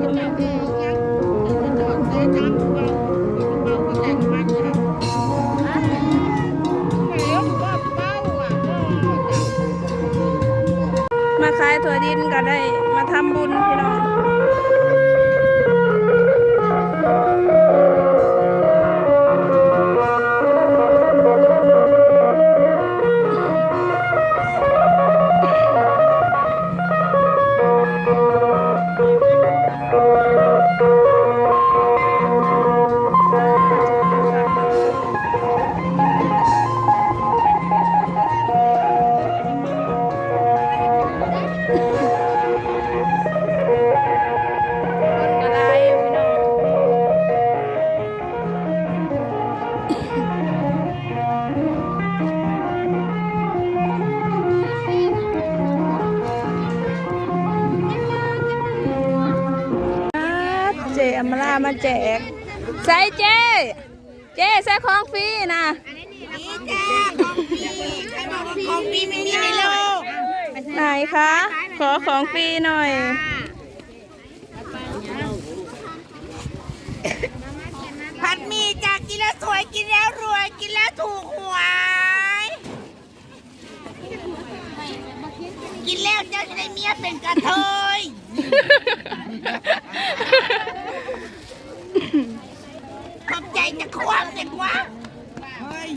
ม เจอมรามาแจก ใส่เจเจใส่ของฟรีนะนี่จ้าของฟรีใครบอกว่าของฟรีไม่มีในโลกไหนคะ ขอของฟรีหน่อยผัดหมี่จ้ากินแล้วสวยกินแล้วรวยกินแล้วถูกหวยกินแล้วเจ้าจะได้เมียเป็นกระเทยขอบใจจะคว้างเด็กวะเฮ้ย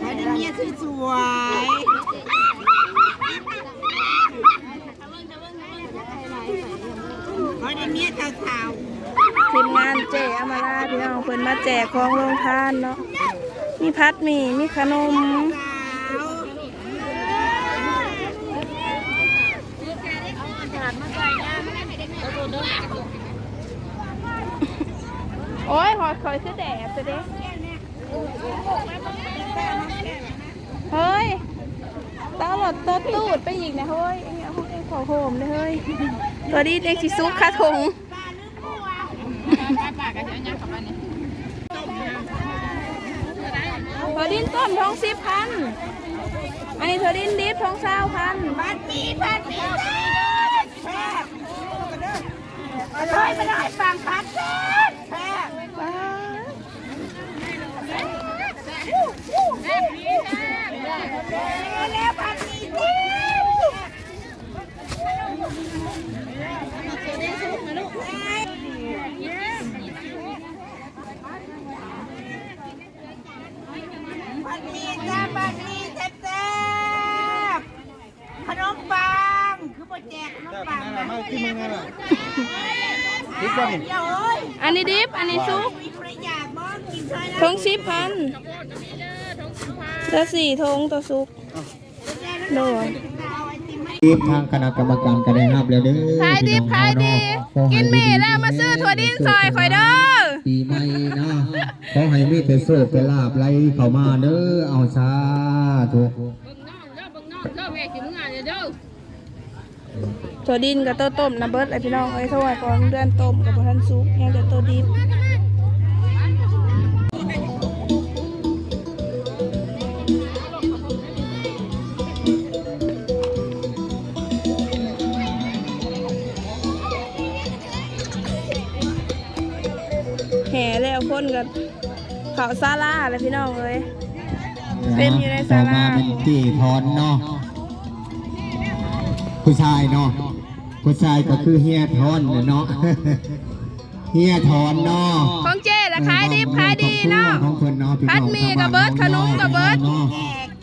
ให้ได้เมียสวยๆให้ได้เมียสาวทีมงานเจอมาลาพี่น้องเพิ่นมาแจกของโรงทานเนาะ มีพัดมีมีขนม โอ้ยหอดคอยคือแดดจะเด้เฮ้ยตาหลดตัวตูดไปอีกนะเฮ้ยเอ็งเอาเอ็งขอโหมเลยเฮ้ย ตัวนี้เอ็งสิซุกคาถงตัวดินต้มทองสิบพัน อันนี้ตัวดินดิบทองเศร้าพันพันปีพันปีแซ่บแซ่บเลย ไม่ได้ฟังพัดแซ่บแซ่บว้แล้วพันปีแซ่บพันปีจ้าพันปีแซ่บแซ่บขนมปัง คือโปรแจกขนมปังนะเดี๋ยวเอ้ยอันนี้ดิบ อันนี้ซุกมีประหยัดบ้างกินใช่ทงสิบพันตัวสี่ทงตัวซุกโดนทีมทางคณะกรรมการก็ได้รับแล้วเด้อขายดิบขายดี กินหมี่แล้วมาซื้อถั่วดินซอยข่อยเด้อปีใหม่นะขอให้มีแต่โชคแต่ลาบไหลเข้ามาเด้อเอาสาธุ ถั่วดินกับตัวต้มนะเบิร์ดไอพี่น้องไอ้ยเท่าไหร่ก่อนเดือนต้มกับพันซุกยังแต่ตัวดิบแห่แล้วคนกับเขาซาลาเลยพี่น้องเอ้ยเต็มอยู่ในศาลาต่อมาเป็นจีทอนเนาะผู้ชายเนาะ ผู้ชายก็คือเฮียทอนเนี่ยเนาะเฮียทอนเนาะของเจ๊ละขายดิบขายดีเนาะของเพิ่นเนาะพี่น้องพัดหมี่กับเบิร์ดขนมกับเบิร์ดเนาะ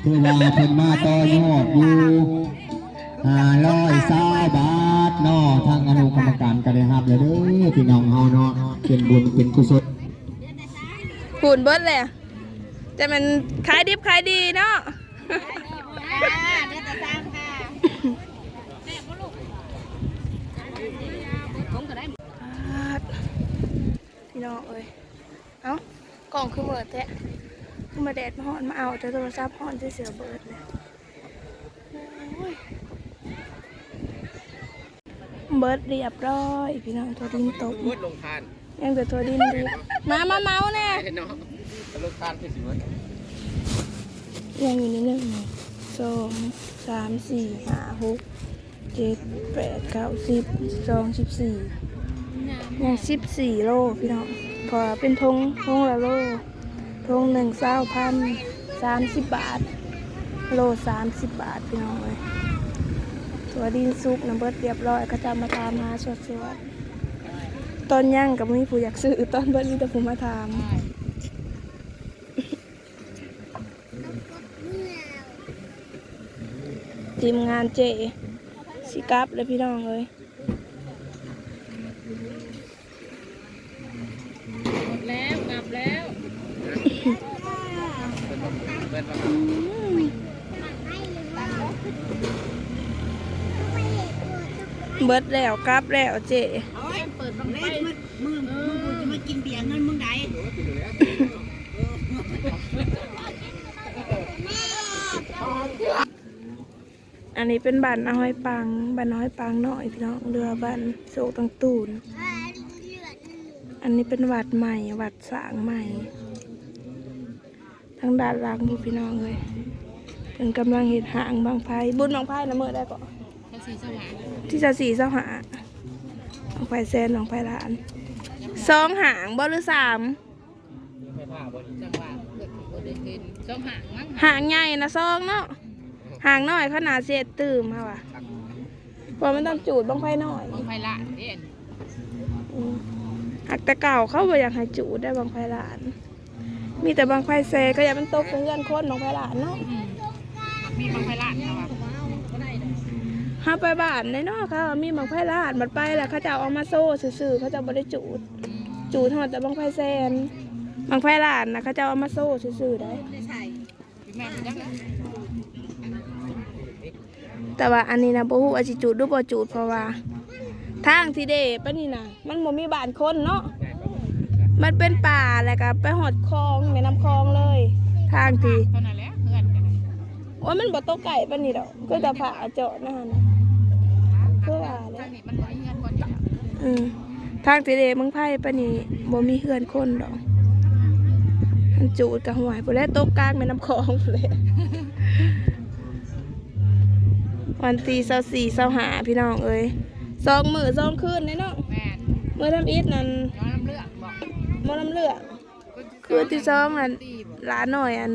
คือว่าเพิ่นมาต่อยอดอยู่ห้าร้อยสาบาทเนาะทางอนุกรรมการก็ได้รับแล้วเด้อพี่น้องเฮาเนาะเป็นบุญเป็นกุศลหุ่นเบิร์ดเลยอะแต่มันขายดิบขายดีเนาะ พี่น้องเอ้ย เอ้ากล่อง คือเบิดแท้คือมาแดดมาหอนมาเอาแต่โทรศัพท์หอนจะเสือเบิดเลยโอ้ยเบิดเรียบร้อยพี่น้องตัวดินตกมืดลงทานยังแต่ตัวดินดีมามาเมาแน่เห็นเนาะลงทานคือสิเมืดยังอยู่นิดนึงสสองสามสี่ห้าหกเจ็ดแปดเก้าสิบสองสิบสี่ยังสิบสี่โลพี่น้อง พอเป็นทงทงละโลทงหนึ่งเศร้าพันสามสิบบาท โลสามสิบบาทพี่น้องเลยตัวดินซุกน้ำเบิดเรียบร้อยก็จะมาตามหาสดสดตอนย่างกับมีผู้อยากซื้อตอนเบิดมีแต่ผู้มาถามทีมงานเจสิกับเลยพี่น้องเลย หมดแล้วกลับแล้ว เบิดแล้วกลับแล้วเจเอาไว้เปิดบังไฟมึงมึงมึงจะมากินเบียร์เงินมึงไหนอันนี้เป็นบ้านน้อยปังบ้านน้อยปังน้อยพี่น้องเรือบ้านโศกตังตูน อันนี้เป็นวัดใหม่วัดสร้างใหม่ทางด้านหลังพวกพี่น้องเลยเป็นกำลังเห็ดหางบางไพบุญบางไพนะเมื่อได้ก่อน ภาษีสวรรค์ที่จะสี่เสาหาบางไพแซนบางไพล้านสองหางบ่หรือสามจังหวะเกิดอุบัติเหตุช่องห่างมั้งหางใหญ่นะซองเนาะหางน้อยขนาดเศษตื่มค่ะว่ะเพราะมันต้องจูดบางไพน้อยบังไฟละเด่นอืมหักแต่เก่าเขาบ่อยากให้จูดได้บางไพหลาน มีแต่บางไพแซก็อยากมันตกเป็นเงื่อนคนบางไพหลานเนาะมีบังไฟละนะวะ ห้าไปบ้านในเนาะเขามีบางไพหลานบัดไปแล้วเขาจะเอามาโซ่ซื่อๆเขาจะบ่ได้จูด จูดเท่าแต่บางไพแซนบางไพหลานนะเขาจะเอามาโซ่ซื่อๆได้แม่จังแต่ว่าอันนี้นะบ่ฮู้ว่าสิจูดหรือบ่จูดเพราะว่า ทางที่เดปะนี่นะมันบ่มีบ้านคนเนาะมันเป็นป่าแล้วก็ไปหอดคลองแม่น้ำคลองเลย ทางที่เท่านั้นแหละเพื่อนกันว่ามันบ่ตกไก่ปะนี่ดอกก็จะผ่าเจาะนะฮะนะ คือว่าแหล้ทางนี้มันบ่มีเงินคนอยู่แล้วอืมทางที่เดเมืองไผ่ปะนี่บ่มีเฮือนคนดอกมันจูดกับหวยพุ่นแหล้ตกกลางแม่น้ำคลองพุ่นแหละวันตีเสาสี่เสาหาพี่น้องเอ้ยสองมือสองคืนเลยเนาะแม่เมื่อทำอีทนั่นย้อนน้ำเลือดบอกบ่น้ำเลือดคืนที่สองนั่นหลานหน่อยอัน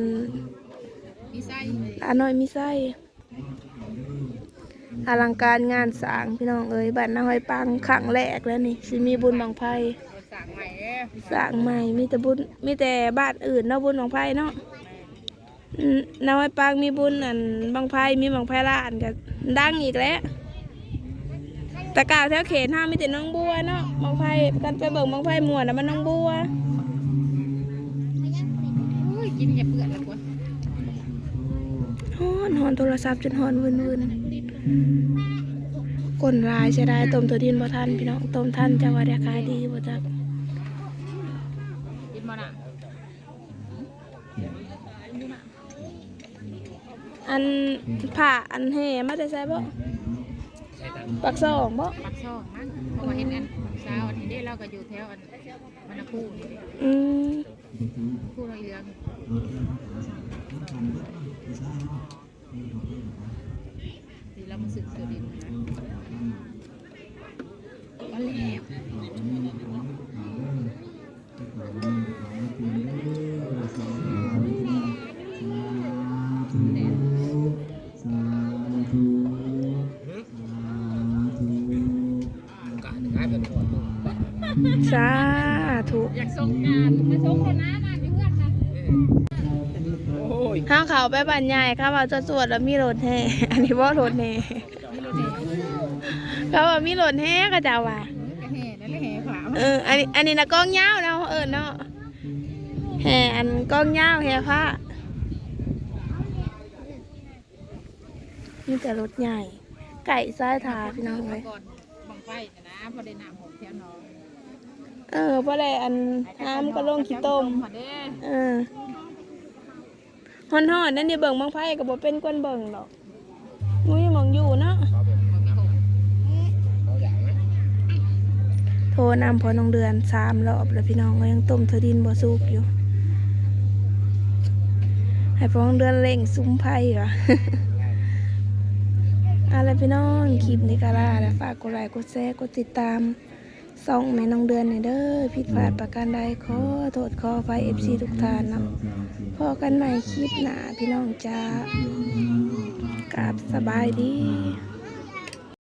มีไส้ หลานหน่อยมีไส้ อลังการงานสร้างพี่น้องเอ้ยบ้านนาหอยปังขังแรกแล้วนี่สิมีบุญบังไพ่สั่งใหม่เอ้สร้างใหม่มีแต่บุญมีแต่บ้านอื่นเนาะบุญบังไพ่เนาะอืมนาหอยปังมีบุญอันบังไพ่มีบังไพ่ละอันก็ดังอีกแล้วแต่กล่าวแถวเขตห้ามีแต่น้องบัวเนาะบังไพ่กันไปเบิ่งบังไพ่ม่วนน่ะมันน้องบัวยกินอย่าเปื่อนละกว่าฮอนฮอนโทรศัพท์จนฮอนวืนวืน กลลายใช่ได้ต้มตัวดินบ่ทันพี่น้องต้มทันจะว่าได้ขายดีบ่จักกินมาน่ะอันผ่าอันแห่มาได้ใส่บ่ปักซองบ่ปักช่องมั้งเพราะว่าเห็นอันเช้าอันนี้ได้เราก็อยู่แถวอันมันคู่นี่อืมคู่เราเรือง ดีเรามาสึกเสือดินนะก็แล้วสาธุอยากส่งงานมาส่งคนนะงานที่เพื่อนนะ ข้างเขาไปบ้านใหญ่เขาว่าจะสวดแล้วมีรถแห่อันนี้บ่รถแห่ไม่รู้เนี่ยเขาว่ามีรถแห่ก็จะว่ากระแห่นั่นแหละแห่ขวาเอออันนี้อันนี้นะกล้องยาวนะเออเนาะแห่อันกล้องยาวแห่ผ้านี่แต่รถใหญ่ ไก่ซ้ายทาพี่น้องเลยก่อนบังไฟนะพอได้น้ำหกแถวน้องเออเพราะอะไรอันน้ำก็ลงขี้ต้มพอได้เออ ฮอนฮอนนั่นเนี่เบิ่งบางไพ่ก็บ่เป็นกวนเบิ่งดอกมุ้ยมองอยู่เนาะโทรนำพอน้องเดือนสามรอบแล้วพี่น้องก็ยังต้มเทอดินบ่สุกอยู่ ให้พอน้องเดือนเร่งซุ้มไพ่เหรออะไรพี่น้องคลิปนี้ก็ลาแล้วฝากกดไลค์กดแชร์กดติดตาม ส่องแม่น้องเดือนในอยเด้อผิดพลาดประการใดขอโทษขอไฟเอฟซีทุกท่านเนาะพอกันใหม่คลิปหน้าพี่น้องจ้ากราบสบายดี